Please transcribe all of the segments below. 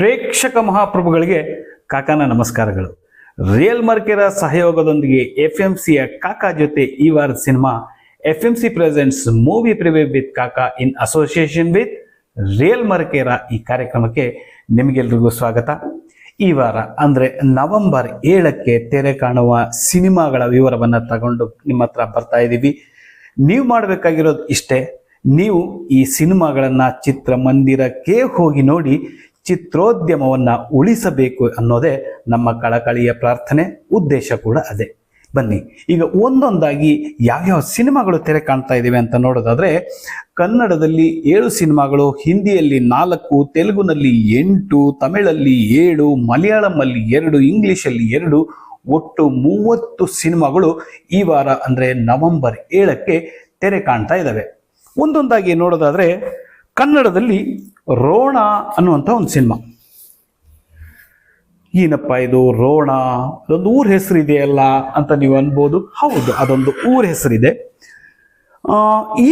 ಪ್ರೇಕ್ಷಕ ಮಹಾಪ್ರಭುಗಳಿಗೆ ಕಾಕಾನ ನಮಸ್ಕಾರಗಳು. ರಿಯಲ್ ಮರ್ಕೆರ ಸಹಯೋಗದೊಂದಿಗೆ ಎಫ್ ಎಂ ಸಿಯ ಕಾಕಾ ಜೊತೆ ಈ ವಾರದ cinema F M C presents movie preview with Kaka in association with real Mercara ಈ ಕಾರ್ಯಕ್ರಮಕ್ಕೆ ನಿಮಗೆಲ್ರಿಗೂ ಸ್ವಾಗತ. ಈ ವಾರ ಅಂದರೆ ನವೆಂಬರ್ ಏಳಕ್ಕೆ ತೆರೆ ಕಾಣುವ ಸಿನಿಮಾಗಳ ವಿವರವನ್ನು ತಗೊಂಡು ನಿಮ್ಮ ಹತ್ರ ಬರ್ತಾ ಇದ್ದೀವಿ ನೀವು ಮಾಡಬೇಕಾಗಿರೋದು ಇಷ್ಟೇ. ನೀವು ಈ ಸಿನಿಮಾಗಳನ್ನು ಚಿತ್ರಮಂದಿರಕ್ಕೆ ಹೋಗಿ ನೋಡಿ ಚಿತ್ರೋದ್ಯಮವನ್ನು ಉಳಿಸಬೇಕು ಅನ್ನೋದೇ ನಮ್ಮ ಕಳಕಳಿಯ ಪ್ರಾರ್ಥನೆ, ಉದ್ದೇಶ ಕೂಡ ಅದೇ. ಬನ್ನಿ, ಈಗ ಒಂದೊಂದಾಗಿ ಯಾವ್ಯಾವ ಸಿನಿಮಾಗಳು ತೆರೆ ಕಾಣ್ತಾ ಇದ್ದೇವೆ ಅಂತ ನೋಡೋದಾದ್ರೆ, ಕನ್ನಡದಲ್ಲಿ ಏಳು ಸಿನಿಮಾಗಳು, ಹಿಂದಿಯಲ್ಲಿ ನಾಲ್ಕು, ತೆಲುಗುನಲ್ಲಿ ಎಂಟು, ತಮಿಳಲ್ಲಿ ಏಳು, ಮಲಯಾಳಮಲ್ಲಿ ಎರಡು, ಇಂಗ್ಲೀಷಲ್ಲಿ ಎರಡು, ಒಟ್ಟು ಮೂವತ್ತು ಸಿನಿಮಾಗಳು ಈ ವಾರ ಅಂದರೆ ನವೆಂಬರ್ ಏಳಕ್ಕೆ ತೆರೆ ಕಾಣ್ತಾ ಇದ್ದಾವೆ. ಒಂದೊಂದಾಗಿ ನೋಡೋದಾದ್ರೆ ಕನ್ನಡದಲ್ಲಿ ರೋಣ ಅನ್ನುವಂಥ ಒಂದು ಸಿನಿಮಾ. ಏನಪ್ಪ ಇದು ರೋಣ? ಅದೊಂದು ಊರ ಹೆಸರಿದೆಯಲ್ಲ ಅಂತ ನೀವು ಅನ್ಬೋದು. ಹೌದು, ಅದೊಂದು ಊರ ಹೆಸರಿದೆ.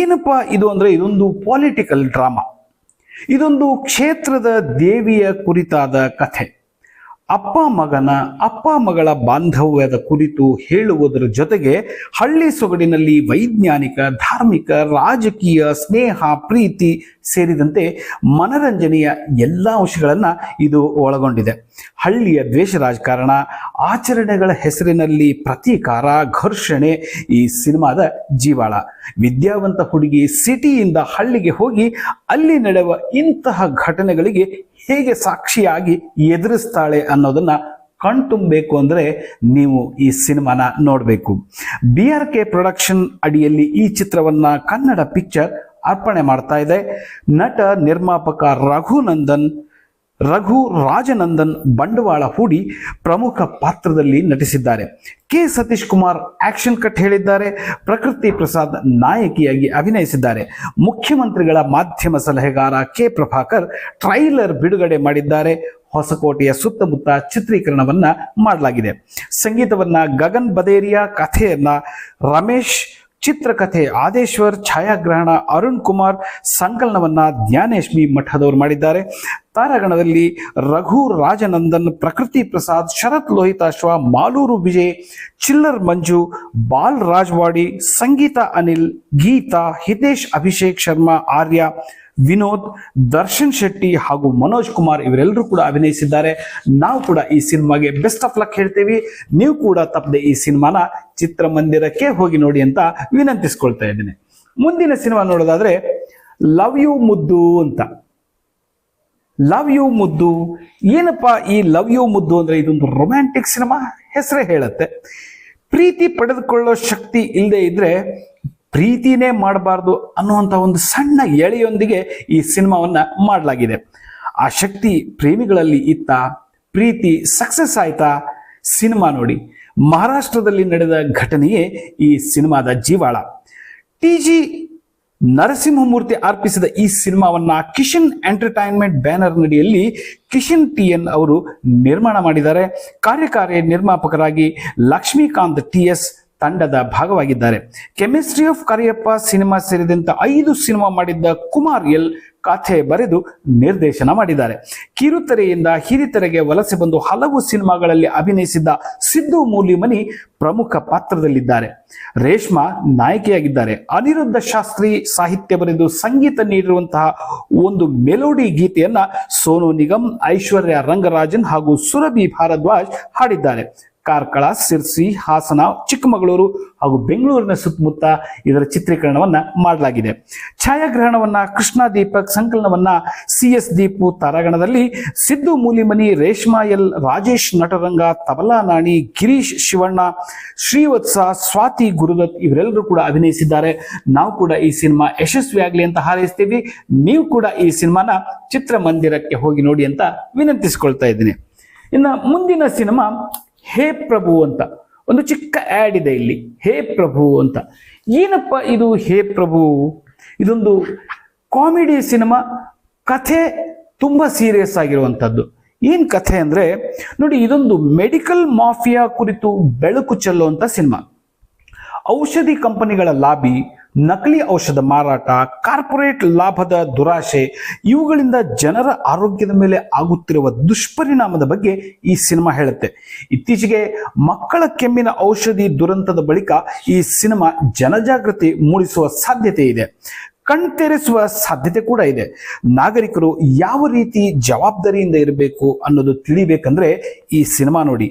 ಏನಪ್ಪ ಇದು ಅಂದರೆ ಇದೊಂದು ಪೊಲಿಟಿಕಲ್ ಡ್ರಾಮಾ ಇದೊಂದು ಕ್ಷೇತ್ರದ ದೇವಿಯ ಕುರಿತಾದ ಕಥೆ. ಅಪ್ಪ ಮಗನ ಅಪ್ಪ ಮಗಳ ಬಾಂಧವ್ಯದ ಕುರಿತು ಹೇಳುವುದರ ಜೊತೆಗೆ ಹಳ್ಳಿ ಸೊಗಡಿನಲ್ಲಿ ವೈಜ್ಞಾನಿಕ, ಧಾರ್ಮಿಕ, ರಾಜಕೀಯ ಸ್ನೇಹ, ಪ್ರೀತಿ ಸೇರಿದಂತೆ ಮನರಂಜನೆಯ ಎಲ್ಲ ಅಂಶಗಳನ್ನು ಇದು ಒಳಗೊಂಡಿದೆ. ಹಳ್ಳಿಯ ದ್ವೇಷ ರಾಜಕಾರಣ, ಆಚರಣೆಗಳ ಹೆಸರಿನಲ್ಲಿ ಪ್ರತೀಕಾರ, ಘರ್ಷಣೆ ಈ ಸಿನಿಮಾದ ಜೀವಾಳ. ವಿದ್ಯಾವಂತ ಹುಡುಗಿ ಸಿಟಿಯಿಂದ ಹಳ್ಳಿಗೆ ಹೋಗಿ ಅಲ್ಲಿ ನಡೆಯುವ ಇಂತಹ ಘಟನೆಗಳಿಗೆ ಹೇಗೆ ಸಾಕ್ಷಿಯಾಗಿ ಎದುರಿಸ್ತಾಳೆ ಅನ್ನೋದನ್ನ ಕಣ್ತುಂಬಬೇಕು ಅಂದರೆ ನೀವು ಈ ಸಿನಿಮಾನ ನೋಡಬೇಕು. ಬಿ ಆರ್ ಕೆ ಪ್ರೊಡಕ್ಷನ್ ಅಡಿಯಲ್ಲಿ ಈ ಚಿತ್ರವನ್ನ ಕನ್ನಡ ಪಿಕ್ಚರ್ ಅರ್ಪಣೆ ಮಾಡ್ತಾ ಇದೆ. ನಟ ನಿರ್ಮಾಪಕ ರಘುನಂದನ್ ರಘು ರಾಜನಂದನ್ ಬಂಡವಾಳ ಹೂಡಿ ಪ್ರಮುಖ ಪಾತ್ರದಲ್ಲಿ ನಟಿಸಿದ್ದಾರೆ. K Sathish Kumar action cut ಹೇಳಿದ್ದಾರೆ. ಪ್ರಕೃತಿ ಪ್ರಸಾದ್ ನಾಯಕಿಯಾಗಿ ಅಭಿನಯಿಸಿದ್ದಾರೆ. ಮುಖ್ಯಮಂತ್ರಿಗಳ ಮಾಧ್ಯಮ ಸಲಹೆಗಾರ ಕೆ ಪ್ರಭಾಕರ್ ಟ್ರೈಲರ್ ಬಿಡುಗಡೆ ಮಾಡಿದ್ದಾರೆ. ಹೊಸಕೋಟೆಯ ಸುತ್ತಮುತ್ತ ಚಿತ್ರೀಕರಣವನ್ನ ಮಾಡಲಾಗಿದೆ. ಸಂಗೀತವನ್ನ ಗಗನ್ ಬದೇರಿಯಾ ಕಥೆಯನ್ನ ರಮೇಶ್ ಚಿತ್ರಕಥೆ ಆದೇಶ್ವರ್, ಛಾಯಾಗ್ರಹಣ, ಅರುಣ್ ಕುಮಾರ್ ಸಂಕಲನವನ್ನ ಜ್ಞಾನೇಶ್ಮಿ ಮಠದವರು ಮಾಡಿದ್ದಾರೆ. ತಾರಾಗಣದಲ್ಲಿ ರಘು ರಾಜನಂದನ್, ಪ್ರಕೃತಿ ಪ್ರಸಾದ್, ಶರತ್ ಲೋಹಿತಾಶ್ವ ಮಾಲೂರು ವಿಜಯ್, ಚಿಲ್ಲರ್ ಮಂಜು, ಬಾಲ್ ರಾಜ್ವಾಡಿ, ಸಂಗೀತ ಅನಿಲ್, ಗೀತಾ, ಹಿತೇಶ್ ಅಭಿಷೇಕ್ ಶರ್ಮಾ, ಆರ್ಯ ವಿನೋದ್, ದರ್ಶನ್ ಶೆಟ್ಟಿ ಹಾಗೂ ಮನೋಜ್ ಕುಮಾರ್ ಇವರೆಲ್ಲರೂ ಕೂಡ ಅಭಿನಯಿಸಿದ್ದಾರೆ. ನಾವು ಕೂಡ ಈ ಸಿನಿಮಾಗೆ ಬೆಸ್ಟ್ ಆಫ್ ಲಕ್ ಹೇಳ್ತೀವಿ. ನೀವು ಕೂಡ ತಪ್ಪದೆ ಈ ಸಿನಿಮಾನ ಚಿತ್ರಮಂದಿರಕ್ಕೆ ಹೋಗಿ ನೋಡಿ ಅಂತ ವಿನಂತಿಸ್ಕೊಳ್ತಾ ಇದ್ದೀನಿ. ಮುಂದಿನ ಸಿನಿಮಾ ನೋಡೋದಾದ್ರೆ ಲವ್ ಯು ಮುದ್ದು ಅಂತ. ಲವ್ ಯು ಮುದ್ದು. ಏನಪ್ಪ ಈ ಲವ್ ಯು ಮುದ್ದು ಅಂದ್ರೆ ಇದೊಂದು ರೊಮ್ಯಾಂಟಿಕ್ ಸಿನಿಮಾ? ಹೆಸರೇ ಹೇಳುತ್ತೆ. ಪ್ರೀತಿ ಪಡೆದುಕೊಳ್ಳೋ ಶಕ್ತಿ ಇಲ್ಲದೆ ಇದ್ರೆ ಪ್ರೀತಿನೇ ಮಾಡಬಾರ್ದು ಅನ್ನುವಂಥ ಒಂದು ಸಣ್ಣ ಎಳೆಯೊಂದಿಗೆ ಈ ಸಿನಿಮಾವನ್ನ ಮಾಡಲಾಗಿದೆ. ಆ ಶಕ್ತಿ ಪ್ರೇಮಿಗಳಲ್ಲಿ ಇತ್ತ, ಪ್ರೀತಿ ಸಕ್ಸಸ್ ಆಯ್ತಾ? ಸಿನಿಮಾ ನೋಡಿ. ಮಹಾರಾಷ್ಟ್ರದಲ್ಲಿ ನಡೆದ ಘಟನೆಯೇ ಈ ಸಿನಿಮಾದ ಜೀವಾಳ. ಟಿ ಜಿ ನರಸಿಂಹಮೂರ್ತಿ ಅರ್ಪಿಸಿದ ಈ ಸಿನಿಮಾವನ್ನ ಕಿಶನ್ ಎಂಟರ್ಟೈನ್ಮೆಂಟ್ ಬ್ಯಾನರ್ ನಡಿಯಲ್ಲಿ ಕಿಶನ್ ಟಿ ಎನ್ ಅವರು ನಿರ್ಮಾಣ ಮಾಡಿದ್ದಾರೆ. ಕಾರ್ಯಕಾರಿ ನಿರ್ಮಾಪಕರಾಗಿ ಲಕ್ಷ್ಮೀಕಾಂತ್ ಟಿ ಎಸ್ ತಂಡದ ಭಾಗವಾಗಿದ್ದಾರೆ. ಕೆಮಿಸ್ಟ್ರಿ ಆಫ್ ಕರಿಯಪ್ಪ ಸಿನಿಮಾ ಸೇರಿದಂತೆ ಐದು ಸಿನಿಮಾ ಮಾಡಿದ್ದ ಕುಮಾರ್ ಎಲ್ ಕಥೆ ಬರೆದು ನಿರ್ದೇಶನ ಮಾಡಿದ್ದಾರೆ. ಕಿರುತೆರೆಯಿಂದ ಹಿರಿತೆರೆಗೆ ವಲಸೆ ಬಂದು ಹಲವು ಸಿನಿಮಾಗಳಲ್ಲಿ ಅಭಿನಯಿಸಿದ್ದ ಸಿದ್ದು ಮೂಲಿಮನಿ ಪ್ರಮುಖ ಪಾತ್ರದಲ್ಲಿದ್ದಾರೆ. ರೇಷ್ಮಾ ನಾಯಕಿಯಾಗಿದ್ದಾರೆ. ಅನಿರುದ್ಧ ಶಾಸ್ತ್ರಿ ಸಾಹಿತ್ಯ ಬರೆದು ಸಂಗೀತ ನೀಡಿರುವಂತಹ ಒಂದು ಮೆಲೋಡಿ ಗೀತೆಯನ್ನ ಸೋನು ನಿಗಮ್, ಐಶ್ವರ್ಯ ರಂಗರಾಜನ್ ಹಾಗೂ ಸುರಭಿ ಭಾರದ್ವಾಜ್ ಹಾಡಿದ್ದಾರೆ. ಕಾರ್ಕಳ, ಸಿರ್ಸಿ, ಹಾಸನ, ಚಿಕ್ಕಮಗಳೂರು ಹಾಗೂ ಬೆಂಗಳೂರಿನ ಸುತ್ತಮುತ್ತ ಇದರ ಚಿತ್ರೀಕರಣವನ್ನ ಮಾಡಲಾಗಿದೆ. ಛಾಯಾಗ್ರಹಣವನ್ನ ಕೃಷ್ಣ ದೀಪಕ್, ಸಂಕಲನವನ್ನ ಸಿ ಎಸ್ ದೀಪು ತಾರಾಗಣದಲ್ಲಿ ಸಿದ್ದು ಮೂಲಿಮನಿ, ರೇಷ್ಮಾ ಎಲ್ ರಾಜೇಶ್ ನಟರಂಗ, ತಬಲಾ ನಾಣಿ, ಗಿರೀಶ್ ಶಿವಣ್ಣ, ಶ್ರೀವತ್ಸ, ಸ್ವಾತಿ ಗುರುದತ್ ಇವರೆಲ್ಲರೂ ಕೂಡ ಅಭಿನಯಿಸಿದ್ದಾರೆ. ನಾವು ಕೂಡ ಈ ಸಿನಿಮಾ ಯಶಸ್ವಿಯಾಗಲಿ ಅಂತ ಹಾರೈಸ್ತೀವಿ. ನೀವು ಕೂಡ ಈ ಸಿನಿಮಾನ ಚಿತ್ರಮಂದಿರಕ್ಕೆ ಹೋಗಿ ನೋಡಿ ಅಂತ ವಿನಂತಿಸಿಕೊಳ್ತಾ ಇದ್ದೀನಿ. ಇನ್ನು ಮುಂದಿನ ಸಿನಿಮಾ ಹೇ ಪ್ರಭು ಅಂತ. ಒಂದು ಚಿಕ್ಕ ಆ್ಯಡ್ ಇದೆ ಇಲ್ಲಿ. ಹೇ ಪ್ರಭು ಅಂತ. ಏನಪ್ಪ ಇದು ಹೇ ಪ್ರಭು? ಇದೊಂದು ಕಾಮಿಡಿ ಸಿನಿಮಾ, ಕಥೆ ತುಂಬ ಸೀರಿಯಸ್ ಆಗಿರುವಂಥದ್ದು. ಏನು ಕಥೆ ಅಂದರೆ, ನೋಡಿ ಇದೊಂದು ಮೆಡಿಕಲ್ ಮಾಫಿಯಾ ಕುರಿತು ಬೆಳಕು ಚೆಲ್ಲುವಂಥ ಸಿನಿಮಾ. ಔಷಧಿ ಕಂಪನಿಗಳ ಲಾಬಿ ನಕಲಿ ಔಷಧ ಮಾರಾಟ, ಕಾರ್ಪೊರೇಟ್ ಲಾಭದ ದುರಾಶೆ, ಇವುಗಳಿಂದ ಜನರ ಆರೋಗ್ಯದ ಮೇಲೆ ಆಗುತ್ತಿರುವ ದುಷ್ಪರಿಣಾಮದ ಬಗ್ಗೆ ಈ ಸಿನಿಮಾ ಹೇಳುತ್ತೆ. ಇತ್ತೀಚೆಗೆ ಮಕ್ಕಳ ಕೆಮ್ಮಿನ ಔಷಧಿ ದುರಂತದ ಬಳಿಕ ಈ ಸಿನಿಮಾ ಜನಜಾಗೃತಿ ಮೂಡಿಸುವ ಸಾಧ್ಯತೆ ಇದೆ. ಕಣ್ತೆರೆಸುವ ಸಾಧ್ಯತೆ ಕೂಡ ಇದೆ. ನಾಗರಿಕರು ಯಾವ ರೀತಿ ಜವಾಬ್ದಾರಿಯಿಂದ ಇರಬೇಕು ಅನ್ನೋದು ತಿಳಿಬೇಕಂದ್ರೆ ಈ ಸಿನಿಮಾ ನೋಡಿ.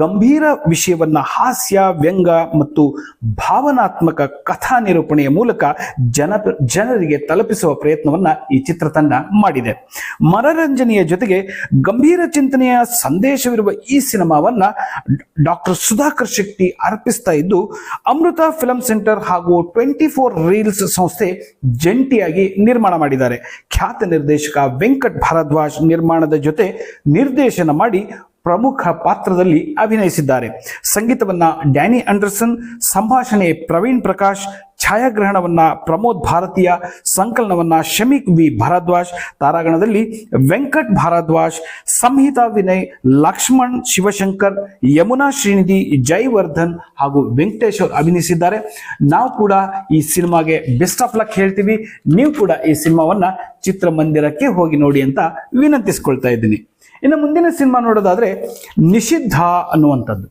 ಗಂಭೀರ ವಿಷಯವನ್ನ ಹಾಸ್ಯ ವ್ಯಂಗ ಮತ್ತು ಭಾವನಾತ್ಮಕ ಕಥಾ ನಿರೂಪಣೆಯ ಮೂಲಕ ಜನ ಜನರಿಗೆ ತಲುಪಿಸುವ ಪ್ರಯತ್ನವನ್ನ ಈ ಚಿತ್ರತಂಡ ಮಾಡಿದೆ. ಮನರಂಜನೆಯ ಜೊತೆಗೆ ಗಂಭೀರ ಚಿಂತನೆಯ ಸಂದೇಶವಿರುವ ಈ ಸಿನಿಮಾವನ್ನ ಡಾಕ್ಟರ್ ಸುಧಾಕರ್ ಶೆಟ್ಟಿ ಅರ್ಪಿಸ್ತಾ ಇದ್ದು, ಅಮೃತ ಫಿಲಂ ಸೆಂಟರ್ ಹಾಗೂ ಟ್ವೆಂಟಿ ಫೋರ್ ರೀಲ್ಸ್ ಸಂಸ್ಥೆ ಜಂಟಿಯಾಗಿ ನಿರ್ಮಾಣ ಮಾಡಿದ್ದಾರೆ. ಖ್ಯಾತ ನಿರ್ದೇಶಕ ವೆಂಕಟ್ ಭಾರದ್ವಾಜ್ ನಿರ್ಮಾಣದ ಜೊತೆ ನಿರ್ದೇಶನ ಮಾಡಿ ಪ್ರಮುಖ ಪಾತ್ರದಲ್ಲಿ ಅಭಿನಯಿಸಿದ್ದಾರೆ. ಸಂಗೀತವನ್ನ ಡ್ಯಾನಿ ಅಂಡರ್ಸನ್ ಸಂಭಾಷಣೆ ಪ್ರವೀಣ್ ಪ್ರಕಾಶ್, ಛಾಯಾಗ್ರಹಣವನ್ನ ಪ್ರಮೋದ್ ಭಾರತೀಯ, ಸಂಕಲನವನ್ನ ಶಮೀಕ್ ವಿ ಭಾರದ್ವಾಜ್, ತಾರಾಗಣದಲ್ಲಿ ವೆಂಕಟ್ ಭಾರದ್ವಾಜ್, ಸಂಹಿತಾ ವಿನಯ್, ಲಕ್ಷ್ಮಣ್ ಶಿವಶಂಕರ್, ಯಮುನಾ ಶ್ರೀನಿಧಿ ಜೈವರ್ಧನ್ ಹಾಗೂ ವೆಂಕಟೇಶ್ ಅವರು ಅಭಿನಯಿಸಿದ್ದಾರೆ. ನಾವು ಕೂಡ ಈ ಸಿನಿಮಾಗೆ ಬೆಸ್ಟ್ ಆಫ್ ಲಕ್ ಹೇಳ್ತೀವಿ. ನೀವು ಕೂಡ ಈ ಸಿನಿಮಾವನ್ನ ಚಿತ್ರಮಂದಿರಕ್ಕೆ ಹೋಗಿ ನೋಡಿ ಅಂತ ವಿನಂತಿಸ್ಕೊಳ್ತಾ ಇದ್ದೀನಿ. ಇನ್ನು ಮುಂದಿನ ಸಿನಿಮಾ ನೋಡೋದಾದ್ರೆ ನಿಷಿದ್ಧ ಅನ್ನುವಂಥದ್ದು.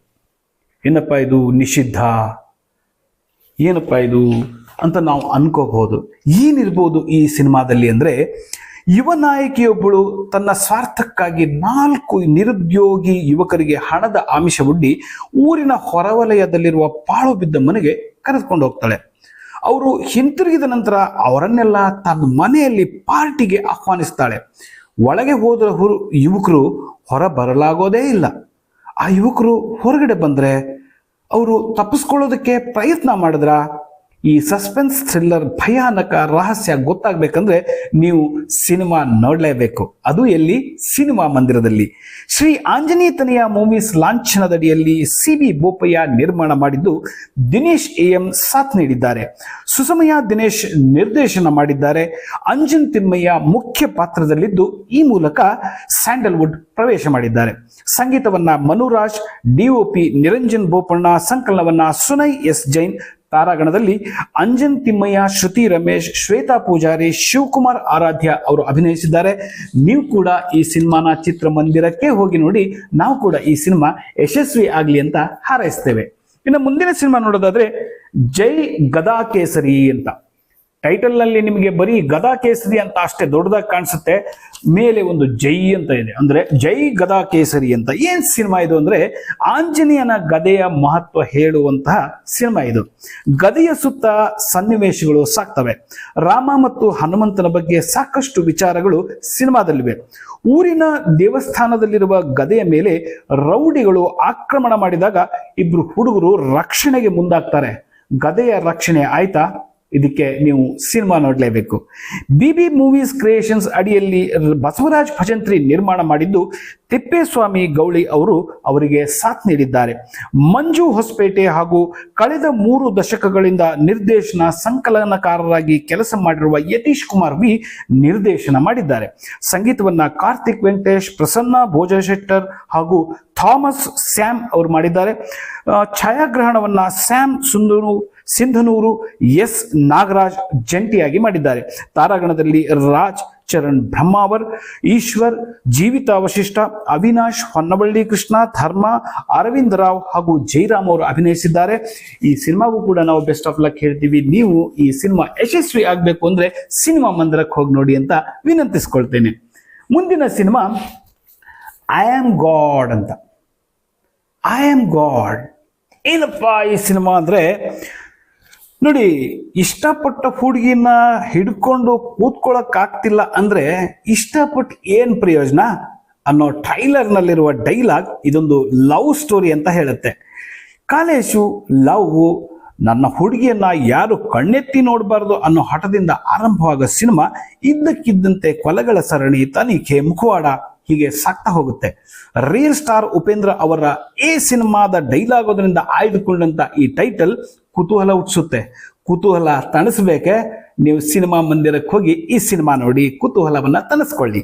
ಏನಪ್ಪ ಇದು ನಿಷಿದ್ಧ? ಏನಪ್ಪ ಇದು ಅಂತ ನಾವು ಅನ್ಕೋಬಹುದು. ಏನಿರ್ಬೋದು ಈ ಸಿನಿಮಾದಲ್ಲಿ ಅಂದ್ರೆ ಯುವ ನಾಯಕಿಯೊಬ್ಬಳು ತನ್ನ ಸ್ವಾರ್ಥಕ್ಕಾಗಿ ನಾಲ್ಕು ನಿರುದ್ಯೋಗಿ ಯುವಕರಿಗೆ ಹಣದ ಆಮಿಷವೊಡ್ಡಿ ಊರಿನ ಹೊರವಲಯದಲ್ಲಿರುವ ಪಾಳು ಬಿದ್ದ ಮನೆಗೆ ಕರೆದುಕೊಂಡು ಹೋಗ್ತಾಳೆ. ಅವರು ಹಿಂತಿರುಗಿದ ನಂತರ ಅವರನ್ನೆಲ್ಲ ತನ್ನ ಮನೆಯಲ್ಲಿ ಪಾರ್ಟಿಗೆ ಆಹ್ವಾನಿಸ್ತಾಳೆ. ಒಳಗೆ ಹೋದ ಹುರು ಯುವಕರು ಹೊರ ಬರಲಾಗೋದೇ ಇಲ್ಲ. ಆ ಯುವಕರು ಹೊರಗಡೆ ಬಂದ್ರೆ ಅವರು ತಪ್ಪಿಸ್ಕೊಳ್ಳೋದಕ್ಕೆ ಪ್ರಯತ್ನ ಮಾಡಿದ್ರ ಈ ಸಸ್ಪೆನ್ಸ್ ಥ್ರಿಲ್ಲರ್ ಭಯಾನಕ ರಹಸ್ಯ ಗೊತ್ತಾಗಬೇಕಂದ್ರೆ ನೀವು ಸಿನಿಮಾ ನೋಡಲೇಬೇಕು. ಅದು ಎಲ್ಲಿ? ಸಿನಿಮಾ ಮಂದಿರದಲ್ಲಿ. ಶ್ರೀ ಆಂಜನೇಯತನೆಯ ಮೂವೀಸ್ ಲಾಂಛನದಡಿಯಲ್ಲಿ ಸಿ ಬಿ ಬೋಪಯ್ಯ ನಿರ್ಮಾಣ ಮಾಡಿದ್ದು ದಿನೇಶ್ ಎ ಎಂ ಸಾಥ್ ನೀಡಿದ್ದಾರೆ. ಸುಸಮಯ ದಿನೇಶ್ ನಿರ್ದೇಶನ ಮಾಡಿದ್ದಾರೆ. ಅಂಜನ್ ತಿಮ್ಮಯ್ಯ ಮುಖ್ಯ ಪಾತ್ರದಲ್ಲಿದ್ದು ಈ ಮೂಲಕ ಸ್ಯಾಂಡಲ್ವುಡ್ ಪ್ರವೇಶ ಮಾಡಿದ್ದಾರೆ. ಸಂಗೀತವನ್ನ ಮನುರಾಜ್ ಡಿಒಪಿ ನಿರಂಜನ್ ಬೋಪಣ್ಣ, ಸಂಕಲನವನ್ನ ಸುನೈ ಎಸ್ ಜೈನ್ ತಾರಾಗಣದಲ್ಲಿ ಅಂಜನ್ ತಿಮ್ಮಯ್ಯ, ಶ್ರುತಿ ರಮೇಶ್, ಶ್ವೇತಾ ಪೂಜಾರಿ, ಶಿವಕುಮಾರ್ ಆರಾಧ್ಯ ಅವರು ಅಭಿನಯಿಸಿದ್ದಾರೆ. ನೀವು ಕೂಡ ಈ ಸಿನಿಮಾನ ಚಿತ್ರಮಂದಿರಕ್ಕೆ ಹೋಗಿ ನೋಡಿ, ನಾವು ಕೂಡ ಈ ಸಿನಿಮಾ ಯಶಸ್ವಿ ಆಗಲಿ ಅಂತ ಹಾರೈಸ್ತೇವೆ. ಇನ್ನು ಮುಂದಿನ ಸಿನಿಮಾ ನೋಡೋದಾದ್ರೆ ಜೈ ಗದಾ ಕೇಸರಿ ಅಂತ. ಟೈಟಲ್ನಲ್ಲಿ ನಿಮಗೆ ಬರೀ ಗದಾ ಕೇಸರಿ ಅಂತ ಅಷ್ಟೇ ದೊಡ್ಡದಾಗಿ ಕಾಣಿಸುತ್ತೆ. ಮೇಲೆ ಒಂದು ಜೈ ಅಂತ ಇದೆ. ಅಂದ್ರೆ ಜೈ ಗದಾ ಕೇಸರಿ ಅಂತ. ಏನ್ ಸಿನಿಮಾ ಇದು ಅಂದ್ರೆ ಆಂಜನೇಯನ ಗದೆಯ ಮಹತ್ವ ಹೇಳುವಂತಹ ಸಿನಿಮಾ ಇದು. ಗದೆಯ ಸುತ್ತ ಸನ್ನಿವೇಶಗಳು ಸಾಕ್ತವೆ. ರಾಮ ಮತ್ತು ಹನುಮಂತನ ಬಗ್ಗೆ ಸಾಕಷ್ಟು ವಿಚಾರಗಳು ಸಿನಿಮಾದಲ್ಲಿವೆ. ಊರಿನ ದೇವಸ್ಥಾನದಲ್ಲಿರುವ ಗದೆಯ ಮೇಲೆ ರೌಡಿಗಳು ಆಕ್ರಮಣ ಮಾಡಿದಾಗ ಇಬ್ರು ಹುಡುಗರು ರಕ್ಷಣೆಗೆ ಮುಂದಾಗ್ತಾರೆ. ಗದೆಯ ರಕ್ಷಣೆ ಆಯ್ತಾ? ಇದಕ್ಕೆ ನೀವು ಸಿನಿಮಾ ನೋಡಲೇಬೇಕು. ಬಿ ಬಿ ಮೂವೀಸ್ ಕ್ರಿಯೇಷನ್ಸ್ ಅಡಿಯಲ್ಲಿ ಬಸವರಾಜ್ ಭಜಂತ್ರಿ ನಿರ್ಮಾಣ ಮಾಡಿದ್ದು ತಿಪ್ಪೇಸ್ವಾಮಿ ಗೌಳಿ ಅವರು ಅವರಿಗೆ ಸಾಥ್ ನೀಡಿದ್ದಾರೆ. ಮಂಜು ಹೊಸಪೇಟೆ ಹಾಗೂ ಕಳೆದ ಮೂರು ದಶಕಗಳಿಂದ ನಿರ್ದೇಶನ ಸಂಕಲನಕಾರರಾಗಿ ಕೆಲಸ ಮಾಡಿರುವ ಯತೀಶ್ ಕುಮಾರ್ ವಿ ನಿರ್ದೇಶನ ಮಾಡಿದ್ದಾರೆ. ಸಂಗೀತವನ್ನ ಕಾರ್ತಿಕ್ ವೆಂಕಟೇಶ್, ಪ್ರಸನ್ನ ಭೋಜಶೆಟ್ಟರ್ ಹಾಗೂ ಥಾಮಸ್ ಸ್ಯಾಮ್ ಅವರು ಮಾಡಿದ್ದಾರೆ. ಛಾಯಾಗ್ರಹಣವನ್ನು ಸ್ಯಾಮ್ ಸುಂದರು ಸಿಂಧನೂರು ಎಸ್ ನಾಗರಾಜ್ ಜಂಟಿಯಾಗಿ ಮಾಡಿದ್ದಾರೆ. ತಾರಾಗಣದಲ್ಲಿ ರಾಜ್ ಚರಣ್ ಬ್ರಹ್ಮಾವರ್, ಈಶ್ವರ್ ಜೀವಿತ ವಶಿಷ್ಠ ಅವಿನಾಶ್ ಹೊನ್ನಬಳ್ಳಿ ಕೃಷ್ಣ, ಧರ್ಮ, ಅರವಿಂದ್ ರಾವ್ ಹಾಗೂ ಜೈರಾಮ್ ಅವರು ಅಭಿನಯಿಸಿದ್ದಾರೆ. ಈ ಸಿನಿಮಾಗೂ ಕೂಡ ನಾವು ಬೆಸ್ಟ್ ಆಫ್ ಲಕ್ ಹೇಳ್ತೀವಿ. ನೀವು ಈ ಸಿನಿಮಾ ಯಶಸ್ವಿ ಆಗಬೇಕು ಅಂದ್ರೆ ಸಿನಿಮಾ ಮಂದಿರಕ್ಕೆ ಹೋಗಿ ನೋಡಿ ಅಂತ ವಿನಂತಿಸ್ಕೊಳ್ತೇನೆ. ಮುಂದಿನ ಸಿನಿಮಾ, ಐ ಆಮ್ ಗಾಡ್ ಅಂತ. ಐ ಆಮ್ ಗಾಡ್ ಏನಪ್ಪ ಈ ಸಿನಿಮಾ ಅಂದರೆ? ನೋಡಿ, ಇಷ್ಟಪಟ್ಟ ಹುಡುಗಿನ ಹಿಡ್ಕೊಂಡು ಕೂತ್ಕೊಳ್ಳೋಕ್ಕಾಗ್ತಿಲ್ಲ ಅಂದರೆ ಇಷ್ಟಪಟ್ಟು ಏನು ಪ್ರಯೋಜನ? ಅನ್ನೋ ಟ್ರೈಲರ್ನಲ್ಲಿರುವ ಡೈಲಾಗ್ ಇದೊಂದು ಲವ್ ಸ್ಟೋರಿ ಅಂತ ಹೇಳುತ್ತೆ. ಕಾಲೇಶು, ಲವ್, ನನ್ನ ಹುಡುಗಿಯನ್ನ ಯಾರು ಕಣ್ಣೆತ್ತಿ ನೋಡಬಾರ್ದು ಅನ್ನೋ ಹಠದಿಂದ ಆರಂಭವಾಗೋ ಸಿನಿಮಾ ಇದ್ದಕ್ಕಿದ್ದಂತೆ ಕೊಲೆಗಳ ಸರಣಿ ತನಿಖೆ ಮುಖವಾಡ. ಹೀಗೆ ಸಾಕ್ತಾ ಹೋಗುತ್ತೆ. ರಿಯಲ್ ಸ್ಟಾರ್ ಉಪೇಂದ್ರ ಅವರ ಎ ಸಿನಿಮಾದ ಡೈಲಾಗ್ ಅದರಿಂದ ಆಯ್ದುಕೊಂಡಂತ ಈ ಟೈಟಲ್ ಕುತೂಹಲ ಹುಟ್ಟಿಸುತ್ತೆ. ಕುತೂಹಲ ತಣಿಸ್ಬೇಕೆ? ನೀವು ಸಿನಿಮಾ ಮಂದಿರಕ್ಕೆ ಹೋಗಿ ಈ ಸಿನಿಮಾ ನೋಡಿ ಕುತೂಹಲವನ್ನು ತನಿಸ್ಕೊಳ್ಳಿ.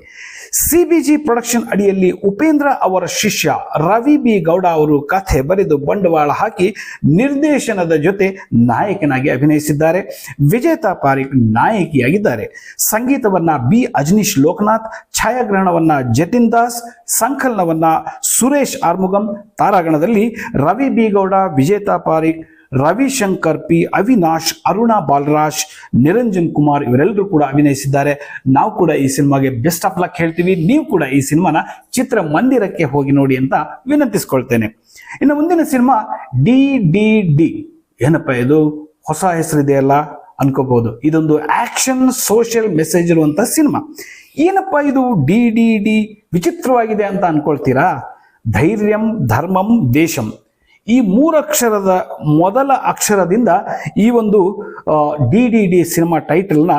ಸಿ ಬಿ ಜಿ ಪ್ರೊಡಕ್ಷನ್ ಅಡಿಯಲ್ಲಿ ಉಪೇಂದ್ರ ಅವರ ಶಿಷ್ಯ ರವಿ ಬಿ ಗೌಡ ಅವರು ಕಥೆ ಬರೆದು ಬಂಡವಾಳ ಹಾಕಿ ನಿರ್ದೇಶನದ ಜೊತೆ ನಾಯಕನಾಗಿ ಅಭಿನಯಿಸಿದ್ದಾರೆ. ವಿಜೇತಾ ಪಾರಿಕ್ ನಾಯಕಿಯಾಗಿದ್ದಾರೆ. ಸಂಗೀತವನ್ನ ಬಿ ಅಜನೀಶ್ ಲೋಕನಾಥ್, ಛಾಯಾಗ್ರಹಣವನ್ನ ಜತಿನ್ ದಾಸ್, ಸಂಕಲನವನ್ನ ಸುರೇಶ್ ಆರ್ಮುಗಂ, ತಾರಾಗಣದಲ್ಲಿ ರವಿ ಬಿ ಗೌಡ, ವಿಜೇತಾ ಪಾರಿಕ್ ರವಿಶಂಕರ್ ಪಿ ಅವಿನಾಶ್, ಅರುಣಾ ಬಾಲರಾಜ್, ನಿರಂಜನ್ ಕುಮಾರ್ ಇವರೆಲ್ಲರೂ ಕೂಡ ಅಭಿನಯಿಸಿದ್ದಾರೆ. ನಾವು ಕೂಡ ಈ ಸಿನಿಮಾಗೆ ಬೆಸ್ಟ್ ಆಫ್ ಲಕ್ ಹೇಳ್ತೀವಿ. ನೀವು ಕೂಡ ಈ ಸಿನಿಮಾನ ಚಿತ್ರ ಮಂದಿರಕ್ಕೆ ಹೋಗಿ ನೋಡಿ ಅಂತ ವಿನಂತಿಸ್ಕೊಳ್ತೇನೆ. ಇನ್ನು ಮುಂದಿನ ಸಿನಿಮಾ ಡಿ ಡಿ ಡಿ. ಏನಪ್ಪ ಇದು? ಹೊಸ ಹೆಸರಿದೆಯಲ್ಲ ಅನ್ಕೋಬಹುದು. ಇದೊಂದು ಆಕ್ಷನ್ ಸೋಷಿಯಲ್ ಮೆಸೇಜ್ ಇರುವಂತ ಸಿನಿಮಾ. ಏನಪ್ಪ ಇದು ಡಿ ಡಿ ಡಿ? ವಿಚಿತ್ರವಾಗಿದೆ ಅಂತ ಅನ್ಕೊಳ್ತೀರಾ? ಧೈರ್ಯಂ, ಧರ್ಮಂ, ದೇಶಂ. ಈ ಮೂರಕ್ಷರದ ಮೊದಲ ಅಕ್ಷರದಿಂದ ಈ ಒಂದು ಡಿ ಡಿ ಡಿ ಸಿನಿಮಾ ಟೈಟಲ್ನ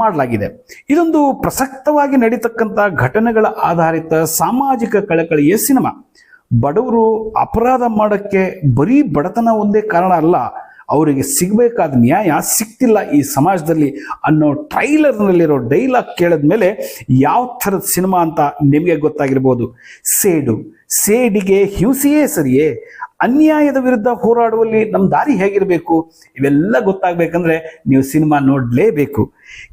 ಮಾಡಲಾಗಿದೆ. ಇದೊಂದು ಪ್ರಸಕ್ತವಾಗಿ ನಡೀತಕ್ಕಂಥ ಘಟನೆಗಳ ಆಧಾರಿತ ಸಾಮಾಜಿಕ ಕಳಕಳಿಯ ಸಿನಿಮಾ. ಬಡವರು ಅಪರಾಧ ಮಾಡೋಕ್ಕೆ ಬರೀ ಬಡತನ ಒಂದೇ ಕಾರಣ ಅಲ್ಲ, ಅವರಿಗೆ ಸಿಗಬೇಕಾದ ನ್ಯಾಯ ಸಿಗ್ತಿಲ್ಲ ಈ ಸಮಾಜದಲ್ಲಿ ಅನ್ನೋ ಟ್ರೈಲರ್ನಲ್ಲಿರೋ ಡೈಲಾಗ್ ಕೇಳಿದ ಮೇಲೆ ಯಾವ ಥರದ ಸಿನಿಮಾ ಅಂತ ನಿಮಗೆ ಗೊತ್ತಾಗಿರ್ಬೋದು. ಸೇಡು. ಸೇಡಿಗೆ ಹಿಂಸೆಯೇ ಸರಿಯೇ. ಅನ್ಯಾಯದ ವಿರುದ್ಧ ಹೋರಾಡುವಲ್ಲಿ ನಮ್ಮ ದಾರಿ ಹೇಗಿರಬೇಕು? ಇವೆಲ್ಲ ಗೊತ್ತಾಗಬೇಕಂದ್ರೆ ನೀವು ಸಿನಿಮಾ ನೋಡಲೇಬೇಕು.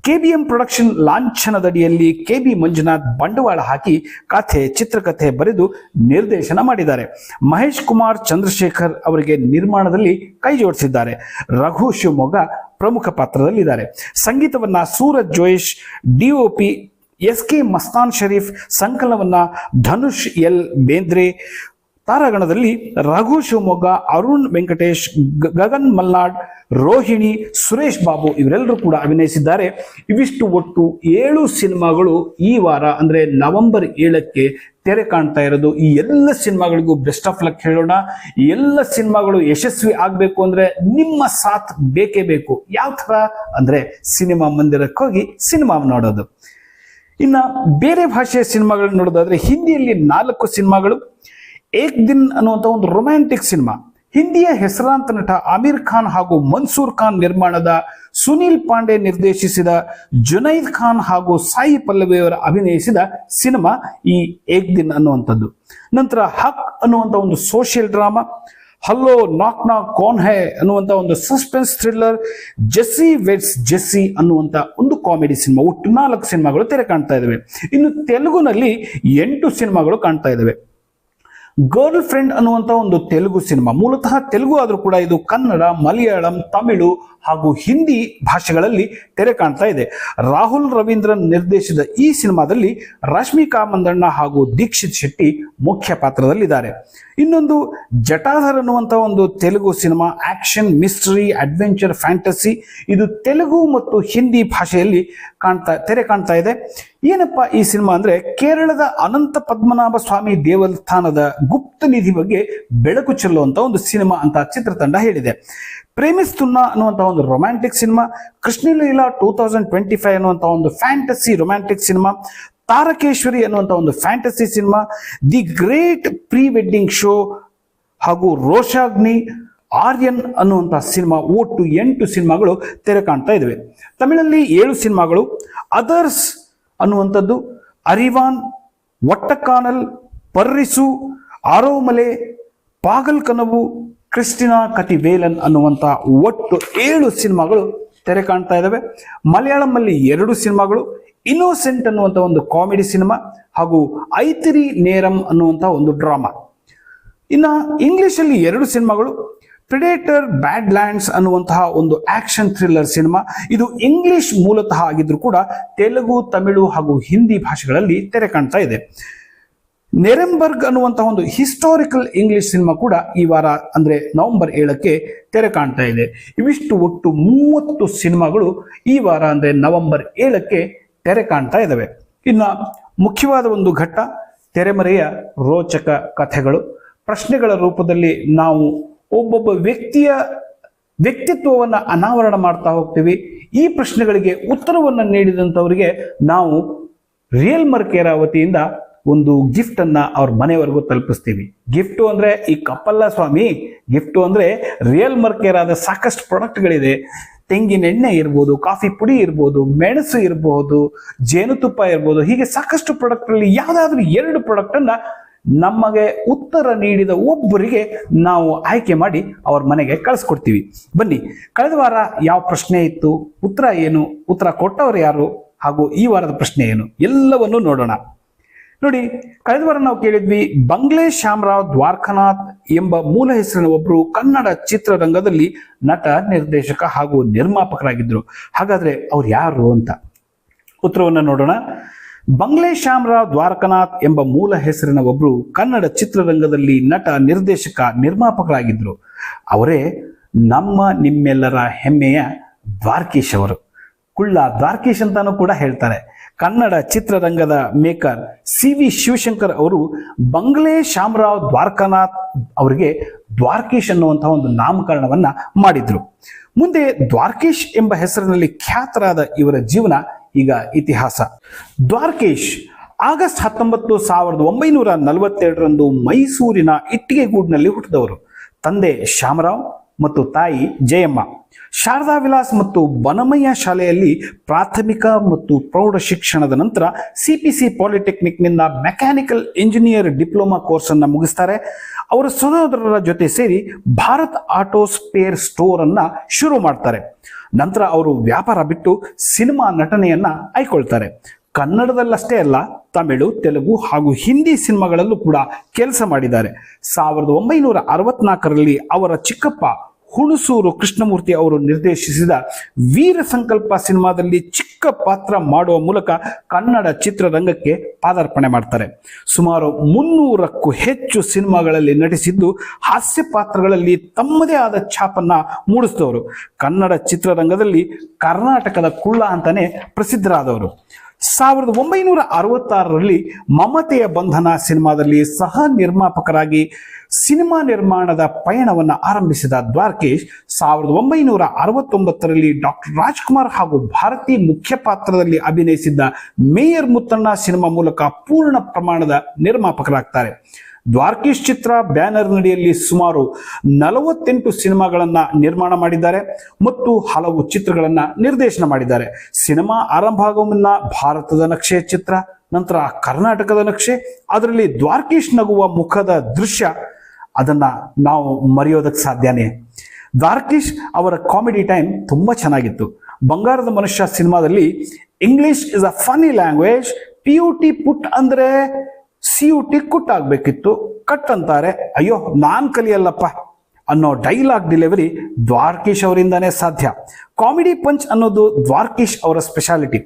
ಕೆ ಬಿ ಎಂ ಪ್ರೊಡಕ್ಷನ್ ಲಾಂಛನದಡಿಯಲ್ಲಿ ಕೆ ಬಿ ಮಂಜುನಾಥ್ ಬಂಡವಾಳ ಹಾಕಿ ಕಥೆ, ಚಿತ್ರಕಥೆ ಬರೆದು ನಿರ್ದೇಶನ ಮಾಡಿದ್ದಾರೆ. ಮಹೇಶ್ ಕುಮಾರ್ ಚಂದ್ರಶೇಖರ್ ಅವರಿಗೆ ನಿರ್ಮಾಣದಲ್ಲಿ ಕೈ ಜೋಡಿಸಿದ್ದಾರೆ. ರಘು ಶಿವಮೊಗ್ಗ ಪ್ರಮುಖ ಪಾತ್ರದಲ್ಲಿದ್ದಾರೆ. ಸಂಗೀತವನ್ನ Sooraj Joish P S K Mastan Sharif, ಸಂಕಲನವನ್ನ Dhanush L Bendre ತಾರಾಗಣದಲ್ಲಿ ರಘು ಶಿವಮೊಗ್ಗ, ಅರುಣ್ ವೆಂಕಟೇಶ್ ಗಗನ್ ಮಲ್ನಾಡ್, ರೋಹಿಣಿ, ಸುರೇಶ್ ಬಾಬು ಇವರೆಲ್ಲರೂ ಕೂಡ ಅಭಿನಯಿಸಿದ್ದಾರೆ. ಇವಿಷ್ಟು ಒಟ್ಟು ಏಳು ಸಿನಿಮಾಗಳು ಈ ವಾರ, ಅಂದ್ರೆ ನವೆಂಬರ್ ಏಳಕ್ಕೆ ತೆರೆ ಕಾಣ್ತಾ ಇರೋದು. ಈ ಎಲ್ಲ ಸಿನಿಮಾಗಳಿಗೂ ಬೆಸ್ಟ್ ಆಫ್ ಲಕ್ ಹೇಳೋಣ. ಎಲ್ಲ ಸಿನಿಮಾಗಳು ಯಶಸ್ವಿ ಆಗಬೇಕು ಅಂದ್ರೆ ನಿಮ್ಮ ಸಾಥ್ ಬೇಕೇ ಬೇಕು. ಯಾವ ಥರ? ಅಂದ್ರೆ ಸಿನಿಮಾ ಮಂದಿರಕ್ಕೆ ಹೋಗಿ ಸಿನಿಮಾ ನೋಡೋದು. ಇನ್ನ ಬೇರೆ ಭಾಷೆಯ ಸಿನಿಮಾಗಳನ್ನ ನೋಡೋದಾದ್ರೆ ಹಿಂದಿಯಲ್ಲಿ ನಾಲ್ಕು ಸಿನಿಮಾಗಳು ಏಕ್ ದಿನ್ ಅನ್ನುವಂಥ ಒಂದು ರೊಮ್ಯಾಂಟಿಕ್ ಸಿನಿಮಾ ಹಿಂದಿಯ ಹೆಸರಾಂತ ನಟ ಆಮೀರ್ ಖಾನ್ ಹಾಗೂ ಮನ್ಸೂರ್ ಖಾನ್ ನಿರ್ಮಾಣದ ಸುನೀಲ್ ಪಾಂಡೆ ನಿರ್ದೇಶಿಸಿದ ಜುನೈದ್ ಖಾನ್ ಹಾಗೂ ಸಾಯಿ ಪಲ್ಲವಿ ಅವರ ಅಭಿನಯಿಸಿದ ಸಿನಿಮಾ ಈ ಏಕ್ ದಿನ್ ಅನ್ನುವಂಥದ್ದು. ನಂತರ ಹಕ್ ಅನ್ನುವಂಥ ಒಂದು ಸೋಷಿಯಲ್ ಡ್ರಾಮಾ ಹಲ್ಲೋ ನಾಕ್ ನಾಕ್ ಕೋನ್ ಹೇ ಅನ್ನುವಂಥ ಒಂದು suspense thriller Jessie weds Jessie ಅನ್ನುವಂಥ ಒಂದು ಕಾಮಿಡಿ ಸಿನಿಮಾ ಒಟ್ಟು ನಾಲ್ಕು ಸಿನಿಮಾಗಳು ತೆರೆ ಕಾಣ್ತಾ ಇದ್ದಾವೆ ಇನ್ನು ತೆಲುಗುನಲ್ಲಿ ಎಂಟು ಸಿನಿಮಾಗಳು ಕಾಣ್ತಾ ಇದ್ದಾವೆ ಗರ್ಲ್ ಫ್ರೆಂಡ್ ಅನ್ನುವಂತ ಒಂದು ತೆಲುಗು ಸಿನಿಮಾ. ಮೂಲತಃ ತೆಲುಗು ಆದರೂ ಕೂಡ ಇದು ಕನ್ನಡ, ಮಲಯಾಳಂ, ತಮಿಳು ಹಾಗೂ ಹಿಂದಿ ಭಾಷೆಗಳಲ್ಲಿ ತೆರೆ ಕಾಣ್ತಾ ಇದೆ. ರಾಹುಲ್ ರವೀಂದ್ರನ್ ನಿರ್ದೇಶಿಸಿದ ಈ ಸಿನಿಮಾದಲ್ಲಿ ರಶ್ಮಿಕಾ ಮಂದಣ್ಣ ಹಾಗೂ ದೀಕ್ಷಿತ್ ಶೆಟ್ಟಿ ಮುಖ್ಯ ಪಾತ್ರದಲ್ಲಿದ್ದಾರೆ. ಇನ್ನೊಂದು ಜಟಾಧರ್ ಅನ್ನುವಂಥ ಒಂದು Telugu cinema, action, mystery, adventure, fantasy, ಇದು ತೆಲುಗು ಮತ್ತು ಹಿಂದಿ ಭಾಷೆಯಲ್ಲಿ ಕಾಣ್ತಾ, ತೆರೆ ಕಾಣ್ತಾ ಇದೆ. ಏನಪ್ಪ ಈ ಸಿನಿಮಾ ಅಂದ್ರೆ ಕೇರಳದ ಅನಂತ ಪದ್ಮನಾಭ ಸ್ವಾಮಿ ದೇವಸ್ಥಾನದ ಗುಪ್ತ ನಿಧಿ ಬಗ್ಗೆ ಬೆಳಕು ಚೆಲ್ಲುವಂತ ಒಂದು ಸಿನಿಮಾ ಅಂತ ಚಿತ್ರತಂಡ ಹೇಳಿದೆ. ಪ್ರೇಮಿಸ್ತುನ್ನ ಅನ್ನುವಂಥ ಒಂದು romantic cinema, Krishnaleela two thousand twenty five ಅನ್ನುವಂಥ ಒಂದು ಫ್ಯಾಂಟಸಿ ರೊಮ್ಯಾಂಟಿಕ್ ಸಿನಿಮಾ, ತಾರಕೇಶ್ವರಿ ಅನ್ನುವಂಥ ಒಂದು fantasy cinema the great pre wedding show ಹಾಗೂ ರೋಷಾಗ್ನಿ, ಆರ್ಯನ್ ಅನ್ನುವಂಥ ಸಿನಿಮಾ, ಒಟ್ಟು ಎಂಟು ಸಿನಿಮಾಗಳು ತೆರೆ ಕಾಣ್ತಾ ಇದ್ದಾವೆ ತಮಿಳಲ್ಲಿ ಏಳು ಸಿನಿಮಾಗಳು ಅದರ್ಸ್ ಅನ್ನುವಂಥದ್ದು ಅರಿವಾನ್ ಒಟ್ಟಕಾನಲ್ ಪರ್ರಿಸು, ಆರೋಮಲೆ ಪಾಗಲ್ ಕನವು ಕ್ರಿಸ್ಟಿನಾ ಕತಿವೇಲನ್ ಅನ್ನುವಂಥ ಒಟ್ಟು ಏಳು ಸಿನಿಮಾಗಳು ತೆರೆ ಕಾಣ್ತಾ ಇದ್ದಾವೆ ಮಲಯಾಳಂನಲ್ಲಿ ಎರಡು ಸಿನಿಮಾಗಳು, ಇನ್ನೋಸೆಂಟ್ ಅನ್ನುವಂಥ ಒಂದು ಕಾಮಿಡಿ ಸಿನಿಮಾ ಹಾಗೂ ಐತಿರಿ ನೇರಂ ಅನ್ನುವಂಥ ಒಂದು ಡ್ರಾಮಾ. ಇನ್ನು ಇಂಗ್ಲಿಷಲ್ಲಿ ಎರಡು ಸಿನಿಮಾಗಳು ಪ್ರಿಡೇಟರ್ ಬ್ಯಾಡ್ ಲ್ಯಾಂಡ್ಸ್ ಅನ್ನುವಂತಹ ಒಂದು ಆಕ್ಷನ್ ಥ್ರಿಲ್ಲರ್ ಸಿನಿಮಾ ಇದು ಇಂಗ್ಲಿಷ್ ಮೂಲತಃ ಆಗಿದ್ರು ಕೂಡ ತೆಲುಗು, ತಮಿಳು ಹಾಗೂ ಹಿಂದಿ ಭಾಷೆಗಳಲ್ಲಿ ತೆರೆ ಕಾಣ್ತಾ ಇದೆ. ನೆರೆಂಬರ್ಗ್ ಅನ್ನುವಂತಹ ಒಂದು ಹಿಸ್ಟಾರಿಕಲ್ ಇಂಗ್ಲಿಷ್ ಸಿನಿಮಾ ಕೂಡ ಈ ವಾರ, ಅಂದ್ರೆ ನವೆಂಬರ್ ಏಳಕ್ಕೆ ತೆರೆ ಕಾಣ್ತಾ ಇದೆ. ಇವಿಷ್ಟು ಒಟ್ಟು ಮೂವತ್ತು ಸಿನಿಮಾಗಳು ಈ ವಾರ, ಅಂದ್ರೆ ನವೆಂಬರ್ ಏಳಕ್ಕೆ ತೆರೆ ಕಾಣ್ತಾ ಇದ್ದಾವೆ ಇನ್ನು ಮುಖ್ಯವಾದ ಒಂದು ಘಟ್ಟ, ತೆರೆಮರೆಯ ರೋಚಕ ಕಥೆಗಳು. ಪ್ರಶ್ನೆಗಳ ರೂಪದಲ್ಲಿ ನಾವು ಒಬ್ಬೊಬ್ಬ ವ್ಯಕ್ತಿಯ ವ್ಯಕ್ತಿತ್ವವನ್ನು ಅನಾವರಣ ಮಾಡ್ತಾ ಹೋಗ್ತೀವಿ. ಈ ಪ್ರಶ್ನೆಗಳಿಗೆ ಉತ್ತರವನ್ನು ನೀಡಿದಂಥವರಿಗೆ ನಾವು ರಿಯಲ್ ಮರ್ಕೇರ ವತಿಯಿಂದ ಒಂದು ಗಿಫ್ಟನ್ನು ಅವ್ರ ಮನೆವರೆಗೂ ತಲುಪಿಸ್ತೀವಿ. ಗಿಫ್ಟ್ ಅಂದ್ರೆ ಈ ಕಪ್ಪಲ್ಲ ಸ್ವಾಮಿ ಗಿಫ್ಟ್ ಅಂದ್ರೆ ರಿಯಲ್ ಮರ್ಕೇರಾದ ಸಾಕಷ್ಟು ಪ್ರಾಡಕ್ಟ್ಗಳಿದೆ ತೆಂಗಿನ ಎಣ್ಣೆ ಇರ್ಬೋದು, ಕಾಫಿ ಪುಡಿ ಇರ್ಬೋದು, ಮೆಣಸು ಇರಬಹುದು ಜೇನುತುಪ್ಪ ಇರ್ಬೋದು, ಹೀಗೆ ಸಾಕಷ್ಟು ಪ್ರಾಡಕ್ಟ್ ಅಲ್ಲಿ ಯಾವುದಾದ್ರೂ ಎರಡು ಪ್ರಾಡಕ್ಟನ್ನು ನಮಗೆ ಉತ್ತರ ನೀಡಿದ ಒಬ್ಬರಿಗೆ ನಾವು ಆಯ್ಕೆ ಮಾಡಿ ಅವ್ರ ಮನೆಗೆ ಕಳಿಸ್ಕೊಡ್ತೀವಿ. ಬನ್ನಿ, ಕಳೆದ ವಾರ ಯಾವ ಪ್ರಶ್ನೆ ಇತ್ತು? ಉತ್ತರ ಏನು? ಉತ್ತರ ಕೊಟ್ಟವರು ಯಾರು? ಹಾಗೂ ಈ ವಾರದ ಪ್ರಶ್ನೆ ಏನು? ಎಲ್ಲವನ್ನು ನೋಡೋಣ. ನೋಡಿ, ಕಳೆದ ವಾರ ನಾವು ಕೇಳಿದ್ವಿ, ಬಂಗ್ಲೆ ಶ್ಯಾಮರಾವ್ ದ್ವಾರಕನಾಥ್ ಎಂಬ ಮೂಲ ಹೆಸರಿನ ಒಬ್ಬರು ಕನ್ನಡ ಚಿತ್ರರಂಗದಲ್ಲಿ ನಟ, ನಿರ್ದೇಶಕ ಹಾಗೂ ನಿರ್ಮಾಪಕರಾಗಿದ್ದರು ಹಾಗಾದ್ರೆ ಅವ್ರು ಯಾರು ಅಂತ? ಉತ್ತರವನ್ನು ನೋಡೋಣ. ಬಂಗ್ಲೆ ಶ್ಯಾಮರಾವ್ ದ್ವಾರಕನಾಥ್ ಎಂಬ ಮೂಲ ಹೆಸರಿನ ಒಬ್ಬರು ಕನ್ನಡ ಚಿತ್ರರಂಗದಲ್ಲಿ ನಟ, ನಿರ್ದೇಶಕ ನಿರ್ಮಾಪಕರಾಗಿದ್ದರು ಅವರೇ ನಮ್ಮ ನಿಮ್ಮೆಲ್ಲರ ಹೆಮ್ಮೆಯ ದ್ವಾರಕೀಶ್ ಅವರು. ಕುಳ್ಳ ದ್ವಾರಕೀಶ್ ಅಂತಾನೂ ಕೂಡ ಹೇಳ್ತಾರೆ. ಕನ್ನಡ ಚಿತ್ರರಂಗದ ಮೇಕರ್ ಸಿ ವಿ ಶಿವಶಂಕರ್ ಅವರು ಬಂಗ್ಲೆ ಶ್ಯಾಮರಾವ್ ದ್ವಾರಕನಾಥ್ ಅವರಿಗೆ ದ್ವಾರಕೀಶ್ ಅನ್ನುವಂತಹ ಒಂದು ನಾಮಕರಣವನ್ನ ಮಾಡಿದ್ರು. ಮುಂದೆ ದ್ವಾರಕೀಶ್ ಎಂಬ ಹೆಸರಿನಲ್ಲಿ ಖ್ಯಾತರಾದ ಇವರ ಜೀವನ ಈಗ ಇತಿಹಾಸ. ದ್ವಾರಕೇಶ್, ಆಗಸ್ಟ್ ಹತ್ತೊಂಬತ್ತು ಸಾವಿರದ ಒಂಬೈನೂರ ನಲವತ್ತೆರಡರಂದು ಮೈಸೂರಿನ ಇಟ್ಟಿಗೆಗೂಡಿನಲ್ಲಿ ಹುಟ್ಟಿದವರು. ತಂದೆ ಶ್ಯಾಮರಾವ್ ಮತ್ತು ತಾಯಿ ಜಯಮ್ಮ. ಶಾರದಾ ವಿಲಾಸ್ ಮತ್ತು ಬನಮಯ್ಯ ಶಾಲೆಯಲ್ಲಿ ಪ್ರಾಥಮಿಕ ಮತ್ತು ಪ್ರೌಢ ಶಿಕ್ಷಣದ ನಂತರ ಸಿಪಿಸಿ ಪಾಲಿಟೆಕ್ನಿಕ್ನಿಂದ ಮೆಕ್ಯಾನಿಕಲ್ ಇಂಜಿನಿಯರ್ ಡಿಪ್ಲೊಮಾ ಕೋರ್ಸ್ ಅನ್ನ ಮುಗಿಸ್ತಾರೆ. ಅವರ ಸಹೋದರರ ಜೊತೆ ಸೇರಿ ಭಾರತ್ ಆಟೋ ಸ್ಪೇರ್ ಸ್ಟೋರ್ ಅನ್ನ ಶುರು ಮಾಡ್ತಾರೆ. ನಂತರ ಅವರು ವ್ಯಾಪಾರ ಬಿಟ್ಟು ಸಿನಿಮಾ ನಟನೆಯನ್ನ ಆಯ್ಕೊಳ್ತಾರೆ ಕನ್ನಡದಲ್ಲಷ್ಟೇ ಅಲ್ಲ, ತಮಿಳು, ತೆಲುಗು ಹಾಗೂ ಹಿಂದಿ ಸಿನಿಮಾಗಳಲ್ಲೂ ಕೂಡ ಕೆಲಸ ಮಾಡಿದ್ದಾರೆ. ಸಾವಿರದ ಒಂಬೈನೂರ ಅರವತ್ನಾಲ್ಕರಲ್ಲಿ ಅವರ ಚಿಕ್ಕಪ್ಪ ಹುಣಸೂರು ಕೃಷ್ಣಮೂರ್ತಿ ಅವರು ನಿರ್ದೇಶಿಸಿದ ವೀರ ಸಂಕಲ್ಪ ಸಿನಿಮಾದಲ್ಲಿ ಚಿಕ್ಕ ಪಾತ್ರ ಮಾಡುವ ಮೂಲಕ ಕನ್ನಡ ಚಿತ್ರರಂಗಕ್ಕೆ ಪಾದಾರ್ಪಣೆ ಮಾಡ್ತಾರೆ. ಸುಮಾರು ಮುನ್ನೂರಕ್ಕೂ ಹೆಚ್ಚು ಸಿನಿಮಾಗಳಲ್ಲಿ ನಟಿಸಿದ್ದು ಹಾಸ್ಯ ಪಾತ್ರಗಳಲ್ಲಿ ತಮ್ಮದೇ ಆದ ಛಾಪನ್ನ ಮೂಡಿಸಿದವರು. ಕನ್ನಡ ಚಿತ್ರರಂಗದಲ್ಲಿ ಕರ್ನಾಟಕದ ಕುಳ್ಳ ಅಂತಾನೆ ಪ್ರಸಿದ್ಧರಾದವರು. ಸಾವಿರದ ಒಂಬೈನೂರ ಅರವತ್ತಾರರಲ್ಲಿ ಮಮತೆಯ ಬಂಧನ ಸಿನಿಮಾದಲ್ಲಿ ಸಹ ನಿರ್ಮಾಪಕರಾಗಿ ಸಿನಿಮಾ ನಿರ್ಮಾಣದ ಪಯಣವನ್ನು ಆರಂಭಿಸಿದ ದ್ವಾರಕೇಶ್, ಸಾವಿರದ ಒಂಬೈನೂರ ಅರವತ್ತೊಂಬತ್ತರಲ್ಲಿ ಡಾಕ್ಟರ್ ರಾಜ್ಕುಮಾರ್ ಹಾಗೂ ಭಾರತಿ ಮುಖ್ಯ ಪಾತ್ರದಲ್ಲಿ ಅಭಿನಯಿಸಿದ್ದ ಮೇಯರ್ ಮುತ್ತಣ್ಣ ಸಿನಿಮಾ ಮೂಲಕ ಪೂರ್ಣ ಪ್ರಮಾಣದ ನಿರ್ಮಾಪಕರಾಗ್ತಾರೆ. ದ್ವಾರಕೀಶ್ ಚಿತ್ರ ಬ್ಯಾನರ್ ನಡಿಯಲ್ಲಿ ಸುಮಾರು ನಲವತ್ತೆಂಟು ಸಿನಿಮಾಗಳನ್ನ ನಿರ್ಮಾಣ ಮಾಡಿದ್ದಾರೆ ಮತ್ತು ಹಲವು ಚಿತ್ರಗಳನ್ನ ನಿರ್ದೇಶನ ಮಾಡಿದ್ದಾರೆ. ಸಿನಿಮಾ ಆರಂಭ ಆಗುವ ಮುನ್ನ ಭಾರತದ ನಕ್ಷೆ ಚಿತ್ರ, ನಂತರ ಕರ್ನಾಟಕದ ನಕ್ಷೆ, ಅದರಲ್ಲಿ ದ್ವಾರ್ಕೀಶ್ ನಗುವ ಮುಖದ ದೃಶ್ಯ, ಅದನ್ನ ನಾವು ಮರೆಯೋದಕ್ಕೆ ಸಾಧ್ಯನೇ. ದ್ವಾರ್ಕೀಶ್ ಅವರ ಕಾಮಿಡಿ ಟೈಮ್ ತುಂಬಾ ಚೆನ್ನಾಗಿತ್ತು. ಬಂಗಾರದ ಮನುಷ್ಯ ಸಿನಿಮಾದಲ್ಲಿ English is a funny language P U T put ಅಂದ್ರೆ ಸಿ ಯು ಟಿ ಕುಟ್ ಆಗ್ಬೇಕಿತ್ತು ಕಟ್ ಅಂತಾರೆ ಅಯ್ಯೋ, ನಾನು ಕಲಿಯಲ್ಲಪ್ಪ ಅನ್ನೋ ಡೈಲಾಗ್ ಡೆಲಿವರಿ ದ್ವಾರಕೀಶ್ ಅವರಿಂದನೇ ಸಾಧ್ಯ. ಕಾಮಿಡಿ ಪಂಚ್ ಅನ್ನೋದು ದ್ವಾರಕೀಶ್ ಅವರ ಸ್ಪೆಷಾಲಿಟಿ.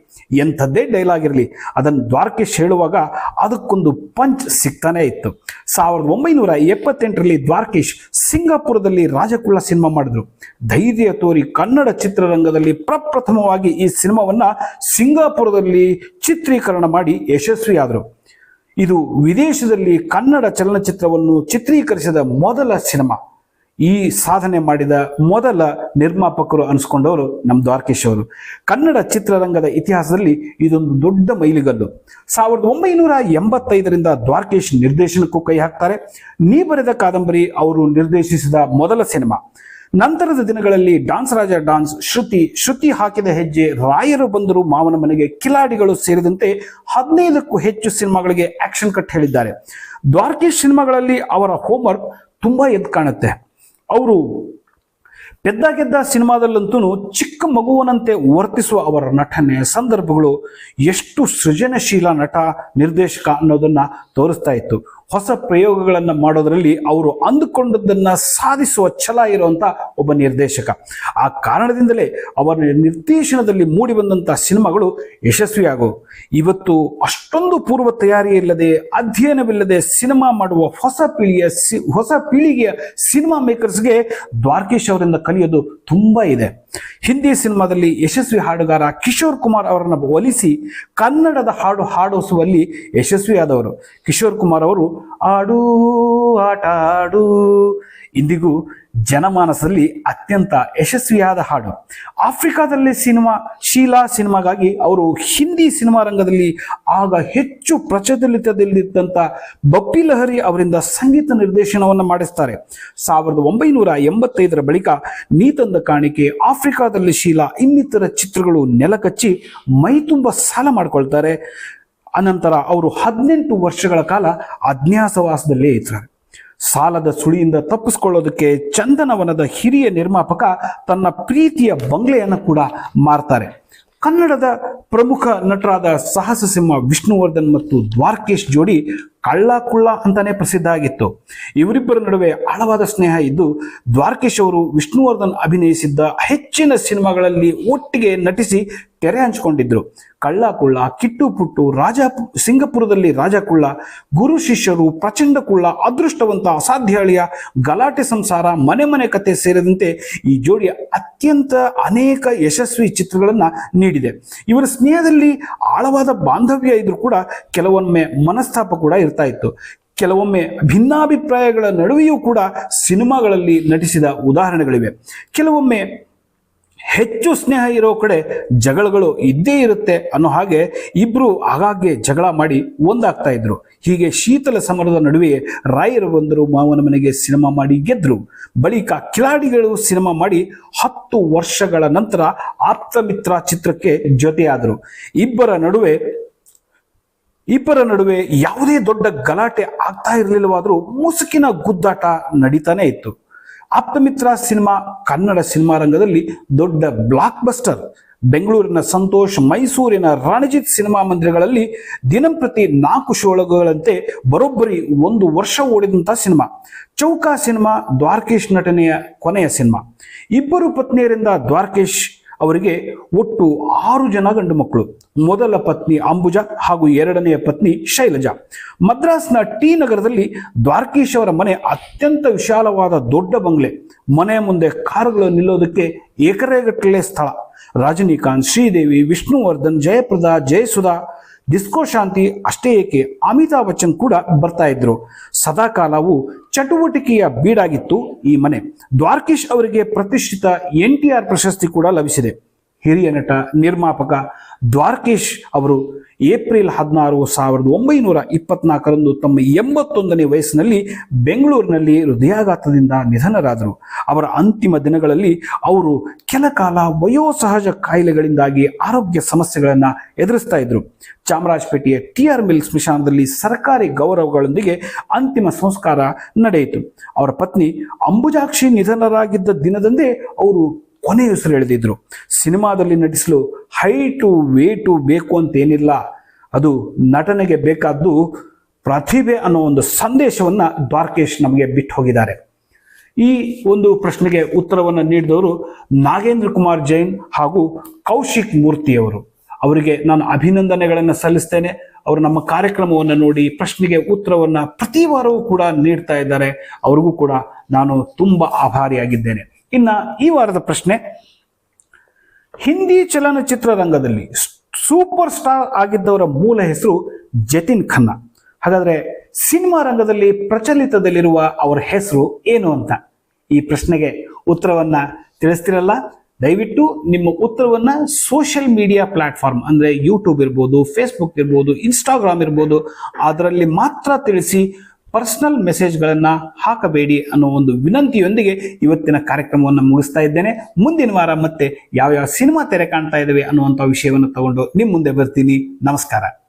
ಎಂಥದ್ದೇ ಡೈಲಾಗ್ ಇರಲಿ ಅದನ್ನು ದ್ವಾರಕೀಶ್ ಹೇಳುವಾಗ ಅದಕ್ಕೊಂದು ಪಂಚ್ ಸಿಗ್ತಾನೆ ಇತ್ತು. ಸಾವಿರದ ಒಂಬೈನೂರ ಎಪ್ಪತ್ತೆಂಟರಲ್ಲಿ ದ್ವಾರಕೀಶ್ ಸಿಂಗಾಪುರದಲ್ಲಿ ರಾಜಕುಳ್ಳ ಸಿನಿಮಾ ಮಾಡಿದ್ರು. ಧೈರ್ಯ ತೋರಿ ಕನ್ನಡ ಚಿತ್ರರಂಗದಲ್ಲಿ ಪ್ರಪ್ರಥಮವಾಗಿ ಈ ಸಿನಿಮಾವನ್ನು ಸಿಂಗಾಪುರದಲ್ಲಿ ಚಿತ್ರೀಕರಣ ಮಾಡಿ ಯಶಸ್ವಿಯಾದರು. ಇದು ವಿದೇಶದಲ್ಲಿ ಕನ್ನಡ ಚಲನಚಿತ್ರವನ್ನು ಚಿತ್ರೀಕರಿಸಿದ ಮೊದಲ ಸಿನಿಮಾ. ಈ ಸಾಧನೆ ಮಾಡಿದ ಮೊದಲ ನಿರ್ಮಾಪಕರು ಅನಿಸ್ಕೊಂಡವರು ನಮ್ಮ ದ್ವಾರಕೇಶ್ ಅವರು. ಕನ್ನಡ ಚಿತ್ರರಂಗದ ಇತಿಹಾಸದಲ್ಲಿ ಇದೊಂದು ದೊಡ್ಡ ಮೈಲಿಗಲ್ಲು. ಸಾವಿರದ ಒಂಬೈನೂರ ಎಂಬತ್ತೈದರಿಂದ ದ್ವಾರಕೇಶ್ ನಿರ್ದೇಶನಕ್ಕೂ ಕೈ ಹಾಕ್ತಾರೆ. ನೀ ಬರೆದ ಕಾದಂಬರಿ ಅವರು ನಿರ್ದೇಶಿಸಿದ ಮೊದಲ ಸಿನಿಮಾ. ನಂತರದ ದಿನಗಳಲ್ಲಿ ಡಾನ್ಸ್ ರಾಜ ಡಾನ್ಸ್ ಶ್ರುತಿ ಶ್ರುತಿ ಹಾಕಿದ ಹೆಜ್ಜೆ, ರಾಯರು ಬಂದರು ಮಾವನ ಮನೆಗೆ, ಕಿಲಾಡಿಗಳು ಸೇರಿದಂತೆ ಹದಿನೈದಕ್ಕೂ ಹೆಚ್ಚು ಸಿನಿಮಾಗಳಿಗೆ ಆಕ್ಷನ್ ಕಟ್ ಹೇಳಿದ್ದಾರೆ. ದ್ವಾರಕೀಶ್ ಸಿನಿಮಾಗಳಲ್ಲಿ ಅವರ ಹೋಮ್ವರ್ಕ್ ತುಂಬಾ ಎದ್ದು ಕಾಣುತ್ತೆ. ಅವರು ಪೆದ್ದ ಗೆದ್ದ ಸಿನಿಮಾದಲ್ಲಂತೂ ಚಿಕ್ಕ ಮಗುವನಂತೆ ವರ್ತಿಸುವ ಅವರ ನಟನೆ ಸಂದರ್ಭಗಳು ಎಷ್ಟು ಸೃಜನಶೀಲ ನಟ ನಿರ್ದೇಶಕ ಅನ್ನೋದನ್ನ ತೋರಿಸ್ತಾ ಇತ್ತು. ಹೊಸ ಪ್ರಯೋಗಗಳನ್ನು ಮಾಡೋದರಲ್ಲಿ ಅವರು ಅಂದುಕೊಂಡದ್ದನ್ನು ಸಾಧಿಸುವ ಛಲ ಇರುವಂಥ ಒಬ್ಬ ನಿರ್ದೇಶಕ. ಆ ಕಾರಣದಿಂದಲೇ ಅವರ ನಿರ್ದೇಶನದಲ್ಲಿ ಮೂಡಿ ಬಂದಂಥ ಸಿನಿಮಾಗಳು ಯಶಸ್ವಿಯಾಗವು ಇವತ್ತು ಅಷ್ಟೊಂದು ಪೂರ್ವ ತಯಾರಿ ಇಲ್ಲದೆ, ಅಧ್ಯಯನವಿಲ್ಲದೆ ಸಿನಿಮಾ ಮಾಡುವ ಹೊಸ ಪೀಳಿಗೆಯ ಸಿ- ಹೊಸ ಪೀಳಿಗೆಯ ಸಿನಿಮಾ ಮೇಕರ್ಸ್ಗೆ ದ್ವಾರಕೀಶ್ ಅವರಿಂದ ಕಲಿಯೋದು ತುಂಬ ಇದೆ. ಹಿಂದಿ ಸಿನಿಮಾದಲ್ಲಿ ಯಶಸ್ವಿ ಹಾಡುಗಾರ ಕಿಶೋರ್ ಕುಮಾರ್ ಅವರನ್ನು ಒಲಿಸಿ ಕನ್ನಡದ ಹಾಡು ಹಾಡಿಸುವಲ್ಲಿ ಯಶಸ್ವಿಯಾದವರು. ಕಿಶೋರ್ ಕುಮಾರ್ ಅವರು, ಆಡು ಆಟ ಆಡು ಇಂದಿಗೂ ಜನಮಾನಸದಲ್ಲಿ ಅತ್ಯಂತ ಯಶಸ್ವಿಯಾದ ಹಾಡು. ಆಫ್ರಿಕಾದಲ್ಲಿ ಸಿನಿಮಾ, ಶೀಲಾ ಸಿನಿಮಾಗಾಗಿ ಅವರು ಹಿಂದಿ ಸಿನಿಮಾ ರಂಗದಲ್ಲಿ ಆಗ ಹೆಚ್ಚು ಪ್ರಚಲಿತದಲ್ಲಿದ್ದಂಥ ಬಪ್ಪಿ ಲಹರಿ ಅವರಿಂದ ಸಂಗೀತ ನಿರ್ದೇಶನವನ್ನು ಮಾಡಿಸ್ತಾರೆ. ಸಾವಿರದ ಒಂಬೈನೂರ ಎಂಬತ್ತೈದರ ಬಳಿಕ ನೀತಂದ ಕಾಣಿಕೆ, ಆಫ್ರಿಕಾದಲ್ಲಿ ಶೀಲಾ ಇನ್ನಿತರ ಚಿತ್ರಗಳು ನೆಲಕಚ್ಚಿ ಮೈತುಂಬ ಸಾಲ ಮಾಡಿಕೊಳ್ತಾರೆ. ಅನಂತರ ಅವರು ಹದಿನೆಂಟು ವರ್ಷಗಳ ಕಾಲ ಅಜ್ಞಾಸವಾಸದಲ್ಲೇ ಇರ್ತಾರೆ ಸಾಲದ ಸುಳಿಯಿಂದ ತಪ್ಪಿಸ್ಕೊಳ್ಳೋದಕ್ಕೆ ಚಂದನವನದ ಹಿರಿಯ ನಿರ್ಮಾಪಕ ತನ್ನ ಪ್ರೀತಿಯ ಬಂಗ್ಲೆಯನ್ನು ಕೂಡ ಮಾರ್ತಾರೆ. ಕನ್ನಡದ ಪ್ರಮುಖ ನಟರಾದ ಸಾಹಸ ಸಿಂಹ ವಿಷ್ಣುವರ್ಧನ್ ಮತ್ತು ದ್ವಾರಕೇಶ್ ಜೋಡಿ ಕಳ್ಳ ಕುಳ್ಳ ಅಂತಾನೆ ಪ್ರಸಿದ್ಧ ಆಗಿತ್ತು. ಇವರಿಬ್ಬರ ನಡುವೆ ಆಳವಾದ ಸ್ನೇಹ ಇದ್ದು, ದ್ವಾರಕೇಶ್ ಅವರು ವಿಷ್ಣುವರ್ಧನ್ ಅಭಿನಯಿಸಿದ್ದ ಹೆಚ್ಚಿನ ಸಿನಿಮಾಗಳಲ್ಲಿ ಒಟ್ಟಿಗೆ ನಟಿಸಿ ತೆರೆ ಹಂಚಿಕೊಂಡಿದ್ರು. ಕಳ್ಳ ಕುಳ್ಳ ಕಿಟ್ಟು ಪುಟ್ಟು ರಾಜ ಸಿಂಗಪುರದಲ್ಲಿ ರಾಜ ಕುಳ್ಳ, ಗುರು ಶಿಷ್ಯರು, ಪ್ರಚಂಡ ಕುಳ್ಳ, ಅದೃಷ್ಟವಂತ ಅಸಾಧ್ಯ ಅಳಿಯ ಗಲಾಟೆ ಸಂಸಾರ, ಮನೆ ಮನೆ ಕತೆ ಸೇರಿದಂತೆ ಈ ಜೋಡಿ ಅತ್ಯಂತ ಅನೇಕ ಯಶಸ್ವಿ ಚಿತ್ರಗಳನ್ನ ನೀಡಿದೆ. ಇವರ ಸ್ನೇಹದಲ್ಲಿ ಆಳವಾದ ಬಾಂಧವ್ಯ ಇದ್ರು ಕೂಡ ಕೆಲವೊಮ್ಮೆ ಮನಸ್ತಾಪ ಕೂಡ ಇರ್ತಾ ಇತ್ತು ಕೆಲವೊಮ್ಮೆ ಭಿನ್ನಾಭಿಪ್ರಾಯಗಳ ನಡುವೆಯೂ ಕೂಡ ಸಿನಿಮಾಗಳಲ್ಲಿ ನಟಿಸಿದ ಉದಾಹರಣೆಗಳಿವೆ. ಕೆಲವೊಮ್ಮೆ ಹೆಚ್ಚು ಸ್ನೇಹ ಇರೋ ಕಡೆ ಜಗಳಗಳು ಇದ್ದೇ ಇರುತ್ತೆ ಅನ್ನೋ ಹಾಗೆ ಇಬ್ರು ಆಗಾಗ್ಗೆ ಜಗಳ ಮಾಡಿ ಒಂದಾಗ್ತಾ ಇದ್ರು ಹೀಗೆ ಶೀತಲ ಸಮರದ ನಡುವೆ ರಾಯರು ಬಂದರು, ಮಾವನ ಮನೆಗೆ ಸಿನಿಮಾ ಮಾಡಿ ಗೆದ್ರು. ಬಳಿಕ ಕಿಲಾಡಿಗಳು ಸಿನಿಮಾ ಮಾಡಿ ಹತ್ತು ವರ್ಷಗಳ ನಂತರ ಆಪ್ತಮಿತ್ರ ಚಿತ್ರಕ್ಕೆ ಜೊತೆಯಾದರು. ಇಬ್ಬರ ನಡುವೆ ಇಬ್ಬರ ನಡುವೆ ಯಾವುದೇ ದೊಡ್ಡ ಗಲಾಟೆ ಆಗ್ತಾ ಇರಲಿಲ್ಲವಾದರೂ ಮುಸುಕಿನ ಗುದ್ದಾಟ ನಡೀತಾನೆ ಇತ್ತು. ಆಪ್ತಮಿತ್ರ ಸಿನಿಮಾ ಕನ್ನಡ ಸಿನಿಮಾ ರಂಗದಲ್ಲಿ ದೊಡ್ಡ ಬ್ಲಾಕ್ ಬಸ್ಟರ್ ಬೆಂಗಳೂರಿನ ಸಂತೋಷ್ ಮೈಸೂರಿನ ರಣಜಿತ್ ಸಿನಿಮಾ ಮಂದಿರಗಳಲ್ಲಿ ದಿನಂಪ್ರತಿ ನಾಲ್ಕು ಶೋಳಗಳಂತೆ ಬರೋಬ್ಬರಿ ಒಂದು ವರ್ಷ ಓಡಿದಂಥ ಸಿನಿಮಾ. ಚೌಕಾ ಸಿನಿಮಾ ದ್ವಾರಕೇಶ್ ನಟನೆಯ ಕೊನೆಯ ಸಿನಿಮಾ. ಇಬ್ಬರು ಪತ್ನಿಯರಿಂದ ದ್ವಾರಕೇಶ್ ಅವರಿಗೆ ಒಟ್ಟು ಆರು ಜನ ಗಂಡು ಮಕ್ಕಳು. ಮೊದಲ ಪತ್ನಿ ಅಂಬುಜ ಹಾಗೂ ಎರಡನೆಯ ಪತ್ನಿ ಶೈಲಜಾ. ಮದ್ರಾಸ್ನ ಟಿ ನಗರದಲ್ಲಿ ದ್ವಾರಕೀಶ್ ಅವರ ಮನೆ ಅತ್ಯಂತ ವಿಶಾಲವಾದ ದೊಡ್ಡ ಬಂಗ್ಲೆ. ಮನೆ ಮುಂದೆ ಕಾರುಗಳು ನಿಲ್ಲೋದಕ್ಕೆ ಎಕರೆಗಟ್ಟಲೆ ಸ್ಥಳ. ರಜನಿಕಾಂತ್, ಶ್ರೀದೇವಿ, ವಿಷ್ಣುವರ್ಧನ್, ಜಯಪ್ರದಾ, ಜಯಸುಧಾ ಡಿಸ್ಕೋ ಶಾಂತಿ ಅಷ್ಟೇ ಏಕೆ? ಅಮಿತಾಬ್ ಬಚ್ಚನ್ ಕೂಡ ಬರ್ತಾ ಇದ್ರು. ಸದಾಕಾಲವು ಚಟುವಟಿಕೆಯ ಬೀಡಾಗಿತ್ತು ಈ ಮನೆ. ದ್ವಾರಕೀಶ್ ಅವರಿಗೆ ಪ್ರತಿಷ್ಠಿತ ಎನ್ ಟಿ ಆರ್ ಪ್ರಶಸ್ತಿ ಕೂಡ ಲಭಿಸಿದೆ. ಹಿರಿಯ ನಟ, ನಿರ್ಮಾಪಕ ದ್ವಾರಕೇಶ್ ಅವರು ಏಪ್ರಿಲ್ ಹದಿನಾರು ಸಾವಿರದ ಒಂಬೈನೂರ ಇಪ್ಪತ್ನಾಲ್ಕರಂದು ತಮ್ಮ ಎಂಬತ್ತೊಂದನೇ ವಯಸ್ಸಿನಲ್ಲಿ ಬೆಂಗಳೂರಿನಲ್ಲಿ ಹೃದಯಾಘಾತದಿಂದ ನಿಧನರಾದರು. ಅವರ ಅಂತಿಮ ದಿನಗಳಲ್ಲಿ ಅವರು ಕೆಲ ಕಾಲ ವಯೋಸಹಜ ಕಾಯಿಲೆಗಳಿಂದಾಗಿ ಆರೋಗ್ಯ ಸಮಸ್ಯೆಗಳನ್ನು ಎದುರಿಸ್ತಾ ಇದ್ರು. ಚಾಮರಾಜಪೇಟೆಯ ಟಿ ಆರ್ ಮಿಲ್ ಸ್ಮಶಾನದಲ್ಲಿ ಸರ್ಕಾರಿ ಗೌರವಗಳೊಂದಿಗೆ ಅಂತಿಮ ಸಂಸ್ಕಾರ ನಡೆಯಿತು. ಅವರ ಪತ್ನಿ ಅಂಬುಜಾಕ್ಷಿ ನಿಧನರಾಗಿದ್ದ ದಿನದಂದೇ ಅವರು ಕೊನೆ ಹೆಸರು ಎಳೆದಿದ್ರು ಸಿನಿಮಾದಲ್ಲಿ ನಟಿಸಲು ಹೈಟು ವೇಟು ಬೇಕು ಅಂತ ಏನಿಲ್ಲ ಅದು ನಟನೆಗೆ ಬೇಕಾದ್ದು ಪ್ರತಿಭೆ ಅನ್ನೋ ಒಂದು ಸಂದೇಶವನ್ನ ದ್ವಾರಕೇಶ್ ನಮಗೆ ಬಿಟ್ಟು ಹೋಗಿದ್ದಾರೆ. ಈ ಒಂದು ಪ್ರಶ್ನೆಗೆ ಉತ್ತರವನ್ನು ನೀಡಿದವರು ನಾಗೇಂದ್ರ ಕುಮಾರ್ ಜೈನ್ ಹಾಗೂ ಕೌಶಿಕ್ ಮೂರ್ತಿಯವರು ಅವರಿಗೆ ನಾನು ಅಭಿನಂದನೆಗಳನ್ನು ಸಲ್ಲಿಸ್ತೇನೆ. ಅವರು ನಮ್ಮ ಕಾರ್ಯಕ್ರಮವನ್ನು ನೋಡಿ ಪ್ರಶ್ನೆಗೆ ಉತ್ತರವನ್ನು ಪ್ರತಿ ವಾರವೂ ಕೂಡ ನೀಡ್ತಾ ಇದ್ದಾರೆ. ಅವ್ರಿಗೂ ಕೂಡ ನಾನು ತುಂಬ ಆಭಾರಿಯಾಗಿದ್ದೇನೆ. ಇನ್ನ ಈ ವಾರದ ಪ್ರಶ್ನೆ, ಹಿಂದಿ ಚಲನಚಿತ್ರ ರಂಗದಲ್ಲಿ ಸೂಪರ್ ಸ್ಟಾರ್ ಆಗಿದ್ದವರ ಮೂಲ ಹೆಸರು ಜತಿನ್ ಖನ್ನಾ. ಹಾಗಾದ್ರೆ ಸಿನಿಮಾ ರಂಗದಲ್ಲಿ ಪ್ರಚಲಿತದಲ್ಲಿರುವ ಅವರ ಹೆಸರು ಏನು ಅಂತ ಈ ಪ್ರಶ್ನೆಗೆ ಉತ್ತರವನ್ನ ತಿಳಿಸ್ತಿರಲ್ಲ? ದಯವಿಟ್ಟು ನಿಮ್ಮ ಉತ್ತರವನ್ನ ಸೋಷಿಯಲ್ ಮೀಡಿಯಾ ಪ್ಲಾಟ್ಫಾರ್ಮ್, ಅಂದ್ರೆ ಯೂಟ್ಯೂಬ್ ಇರ್ಬೋದು, ಫೇಸ್ಬುಕ್ ಇರ್ಬೋದು, ಇನ್ಸ್ಟಾಗ್ರಾಮ್ ಇರ್ಬೋದು, ಅದರಲ್ಲಿ ಮಾತ್ರ ತಿಳಿಸಿ ಪರ್ಸನಲ್ ಮೆಸೇಜ್ಗಳನ್ನು ಹಾಕಬೇಡಿ ಅನ್ನೋ ಒಂದು ವಿನಂತಿಯೊಂದಿಗೆ ಇವತ್ತಿನ ಕಾರ್ಯಕ್ರಮವನ್ನು ಮುಗಿಸ್ತಾ ಇದ್ದೇನೆ. ಮುಂದಿನ ವಾರ ಮತ್ತೆ ಯಾವ್ಯಾವ ಸಿನಿಮಾ ತೆರೆ ಕಾಣ್ತಾ ಇದ್ದಾವೆ ಅನ್ನುವಂಥ ವಿಷಯವನ್ನು ತಗೊಂಡು ನಿಮ್ಮ ಮುಂದೆ ಬರ್ತೀನಿ. ನಮಸ್ಕಾರ.